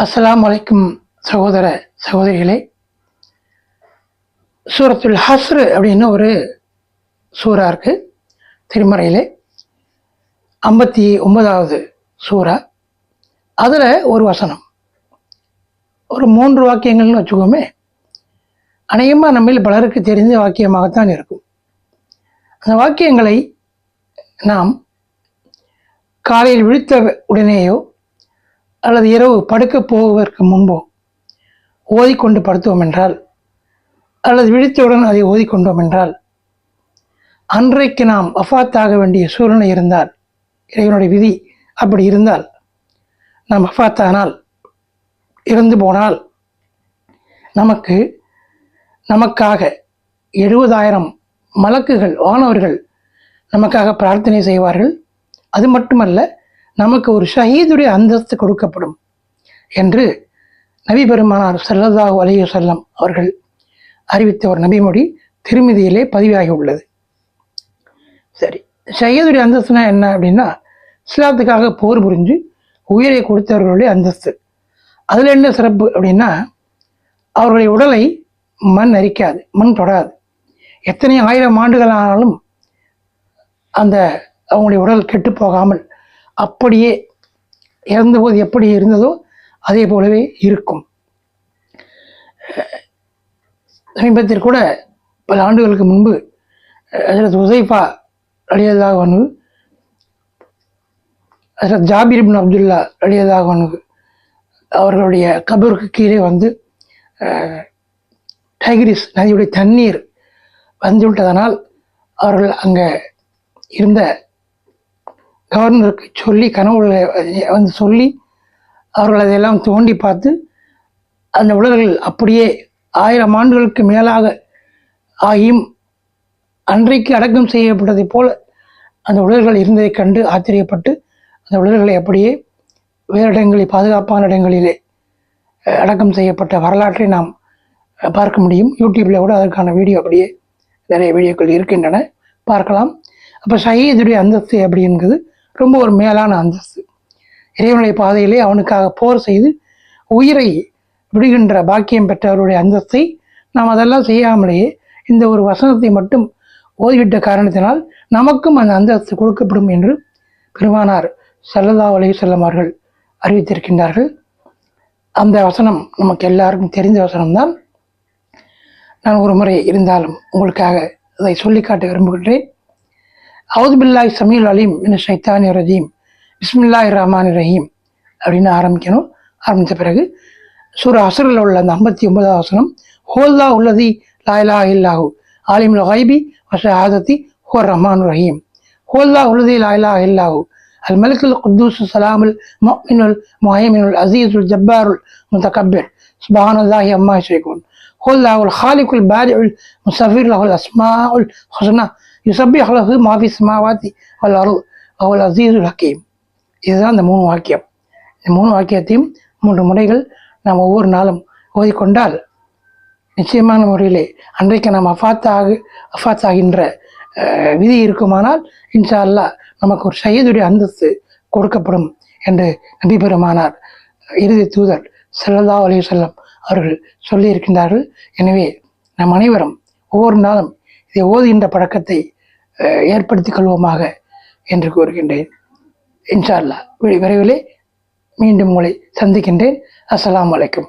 அஸ்லாம் வலைக்கும் சகோதர சகோதரிகளே சூரத்துல் ஹஸ்ரு அப்படின்னு ஒரு சூறா இருக்கு. திருமறையிலே ஐம்பத்தி ஒன்பதாவது சூறா. அதில் ஒரு வசனம். ஒரு மூன்று வாக்கியங்கள்னு வச்சுக்கோமே அநேகமாக நம்மில் பலருக்கு தெரிந்த வாக்கியமாகத்தான் இருக்கும். அந்த வாக்கியங்களை நாம் காலையில் விழித்த உடனேயோ அல்லது இரவு படுக்கப் போவதற்கு முன்போ ஓதிக்கொண்டு படுத்தோம் என்றால் அல்லது விழித்தவுடன் அதை ஓதிக்கொண்டோம் என்றால் அன்றைக்கு நாம் அஃபாத்தாக வேண்டிய சூழ்நிலை இருந்தால் இறைவனுடைய விதி அப்படி இருந்தால் நாம் அஃபாத்தானால் இறந்து போனால் நமக்கு நமக்காக எழுபதாயிரம் மலக்குகள் வானவர்கள் நமக்காக பிரார்த்தனை செய்வார்கள். அது மட்டுமல்ல நமக்கு ஒரு ஷஹீதுடைய அந்தஸ்து கொடுக்கப்படும் என்று நபி பெருமானார் ஸல்லல்லாஹு அலைஹி அவர்கள் அறிவித்த ஒரு நபிமொழி திருமதியிலே பதிவாகி உள்ளது. சரி ஷஹீதுடைய அந்தஸ்துனா என்ன அப்படின்னா இஸ்லாத்துக்காக போர் புரிஞ்சு உயிரை கொடுத்தவர்களுடைய அந்தஸ்து. அதில் என்ன சிறப்பு அப்படின்னா அவர்களுடைய உடலை மண் அரிக்காது மண் தொடாது. எத்தனை ஆயிரம் ஆண்டுகள் ஆனாலும் அந்த அவங்களுடைய உடல் கெட்டு போகாமல் அப்படியே இறந்தபோது எப்படி இருந்ததோ அதே போலவே இருக்கும். சமீபத்தில் கூட பல ஆண்டுகளுக்கு முன்பு ஹஜரத் உசைஃபா அழியதாக ஒன்று ஜாபிர் இப்னு அப்துல்லா அழியதாக ஒன்று அவர்களுடைய கபருக்கு கீழே வந்து டைகிரிஸ் நதியுடைய தண்ணீர் வந்துவிட்டதனால் அவர்கள் அங்கே இருந்த கவர்னருக்கு சொல்லி கனவுல வந்து சொல்லி அவர்கள் அதையெல்லாம் தோண்டி பார்த்து அந்த உலகில் அப்படியே ஆயிரம் ஆண்டுகளுக்கு மேலாக ஆகியும் அன்றைக்கு அடக்கம் செய்யப்பட்டதைப் போல அந்த உடல்கள் இருந்ததைக் கண்டு ஆச்சரியப்பட்டு அந்த உடல்களை அப்படியே வேறு இடங்களில் பாதுகாப்பான இடங்களிலே அடக்கம் செய்யப்பட்ட வரலாற்றை நாம் பார்க்க முடியும். யூடியூப்பில் கூட அதற்கான வீடியோ அப்படியே நிறைய வீடியோக்கள் இருக்கின்றன. பார்க்கலாம். அப்போ ஷஹீதுடைய அந்தஸ்து அப்படிங்கிறது ரொம்ப ஒரு மேலான அந்தஸ்து. இறைவனுடைய பாதையிலே அவனுக்காக போர் செய்து உயிரை விடுகின்ற பாக்கியம் பெற்றவருடைய அந்தஸ்தை நாம் அதெல்லாம் செய்யாமலேயே இந்த ஒரு வசனத்தை மட்டும் ஓதிவிட்ட காரணத்தினால் நமக்கும் அந்த அந்தஸ்து கொடுக்கப்படும் என்று பெருமானார் செல்லதா அலைஹி செல்லமார்கள் அறிவித்திருக்கின்றார்கள். அந்த வசனம் நமக்கு எல்லாருக்கும் தெரிந்த வசனம்தான். நான் ஒரு முறை இருந்தாலும் உங்களுக்காக அதை சொல்லி காட்ட விரும்புகின்றேன். أعوذ بالله السميع العليم من الشيطان الرجيم. بسم الله الرحمن الرحيم. أرينا أرام كنو أرام تبرك سورة عصر الله نحمد تيوم بدا عصرم هو الله الذي لا إله إلا هو. عالم الغيب وشهادتي هو الرحمن الرحيم. هو الله الذي لا إله إلا هو. الملك القدوس السلام المؤمن المهيمن العزيز الجبار المتكبر. سبحان الله أما يشركون. هو الله الخالق البارع المصفر له الأسماء الحسنى. யுசபிஹ் அலஹு மாஃபி ஸ்மாவாத்தி அல் அருள் அவள் அசீருல் ஹக்கீம் இதுதான் இந்த மூணு வாக்கியம். இந்த மூணு வாக்கியத்தையும் மூன்று முறைகள் நாம் ஒவ்வொரு நாளும் ஓதிக்கொண்டால் நிச்சயமான முறையிலே அன்றைக்கு நாம் அஃபாத் ஆகு அஃபாத் ஆகின்ற விதி இருக்குமானால் இன்ஷா அல்லாஹ் நமக்கு ஒரு சையதுடைய அந்தஸ்து கொடுக்கப்படும் என்று நம்பி பெருமானார் இறுதி தூதர் செல்லதா அலி செல்லம் அவர்கள் சொல்லியிருக்கின்றார்கள். எனவே நம் அனைவரும் ஒவ்வொரு நாளும் இதை ஓதுகின்ற பழக்கத்தை ஏற்படுத்திக் கொள்வோமாக என்று கூறுகின்றேன். இன்ஷா விரைவிலே மீண்டும் உங்களை சந்திக்கின்றேன். அஸ்லாம் அலைக்கும்.